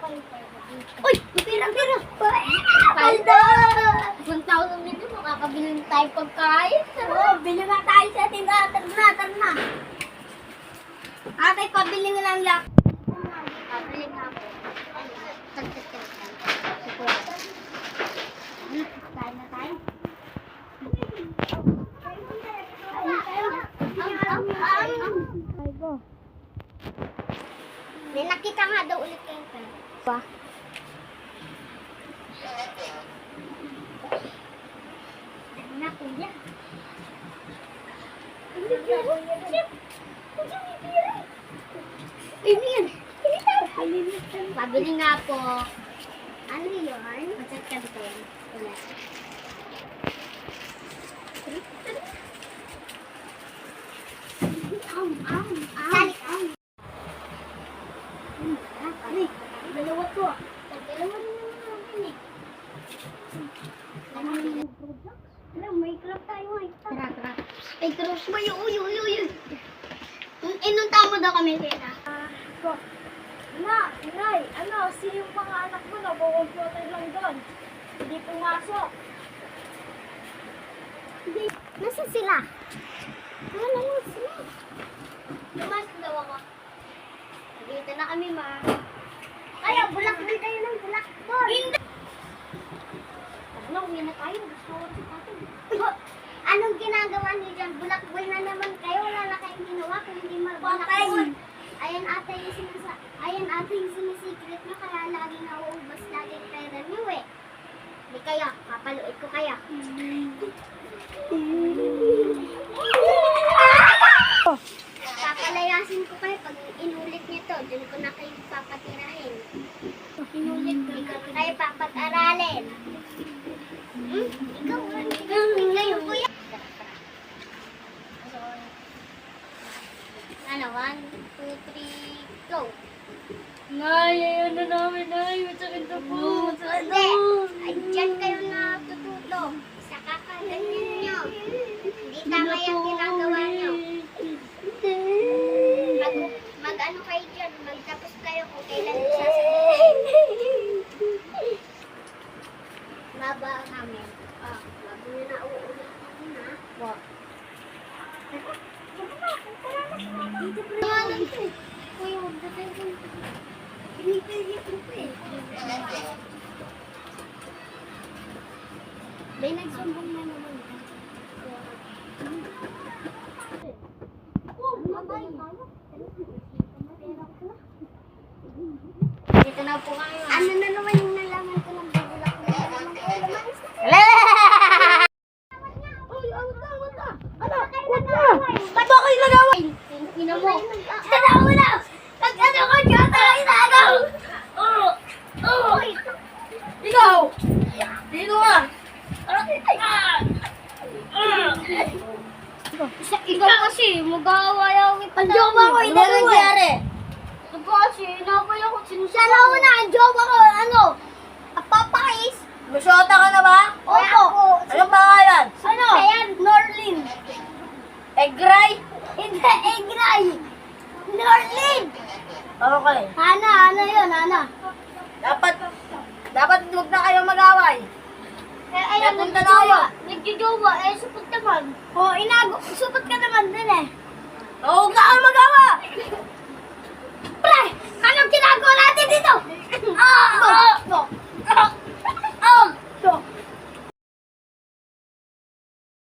Uy! Pira, pira! Palda! 1,000 dito, makakabili tayo pagkain. Oo, bili nga tayo sa tindahan. Tara na, tara na. Ate, pabili nga lang lap. Pabili nga ako. Kain na tayo. May nakita nga daw ulit kayong pera. Pa? Na, kuya. Hindi pira. Chip. Hindi pira. Ini yan. Ini tayo. Pabili nga po. Ano yun? Machat ka dito yan. Ulit. Am, am, am, am. Ay, dalawa to. Dalawa na naman eh. Alam, may crop tayo ay. Tara, tara. May crop. Uy, uy, uy, uy, uy. Inunta mo daw kami, Tera. Ko. Na, Nay, ano, si yung mga anak mo na computer lang doon. Hindi pumasok. Hindi. Nasaan sila? Wala na sila. Lumasok daw ako. Dito na kami, ma. Kaya, bulak din tayo ng bulak doon. Hindi. Ano, uwi na tayo. Gusto ko si tatay. Anong ginagawa niyo dyan? Bulak-boy na naman kayo. Wala na kayong ginawa kung hindi mabulak-boy. Ayan ate yung sinasa... Ayan ate yung sinisikret nyo. Kaya lagi nauubos lagi yung pera nyo eh. Hindi kaya, papaluit ko kaya. Papalayasin ko kayo pag inulit niyo to. Doon ko na kayo papatirahin. Inulit ko, ikaw kayo papat-aralin. Hmm? Ikaw, ikaw, kayo, kuya. Ano, one, two, three, go. Nay, ayun na namin, Nay. Masakit na po. Masakit na po. Ay, dyan kayo na tutulog. Sa kakaganyan nyo. Hindi tama yung ginagawa nyo. Mag, mag ano kayo dyan, magtapos kayo kung kailan sasabihin. Baba namin. Ah, bago nyo na uulit natin ha. Wa. May nagsumbong na naman. Dito na po kami. Ano na naman yung nalaman ko ng bubulak na naman ko naman. Uy, awat na, awat na. Ano? Awat na. Ba't ba kayo nag-away? Ina mo. Tanaw mo na. Pag ano ko dyan, tayo inagaw. Oo. Oo. Ikaw! Dito ka! Isa, mag-aaway ako kita. Ang jowa ko, eh. nangyari? Ikaw kasi, inaway ako. Siya na una, ang jowa ko, ano? Papakis? Masyota ka na ba? Opo. Anong pangalan? Ano? Ayan, Norlin. Egray? Hindi, Egray. Norlin. Okay. Hana, ano yun, Hana? Dapat, dapat huwag na kayong mag-away. Eh, ayun, nagjowa. Nagjowa, eh, supot naman. Oo, oh, inago, supot ka naman din eh. Oh, huwag kayong mag-awa! Pre, anong ginagawa?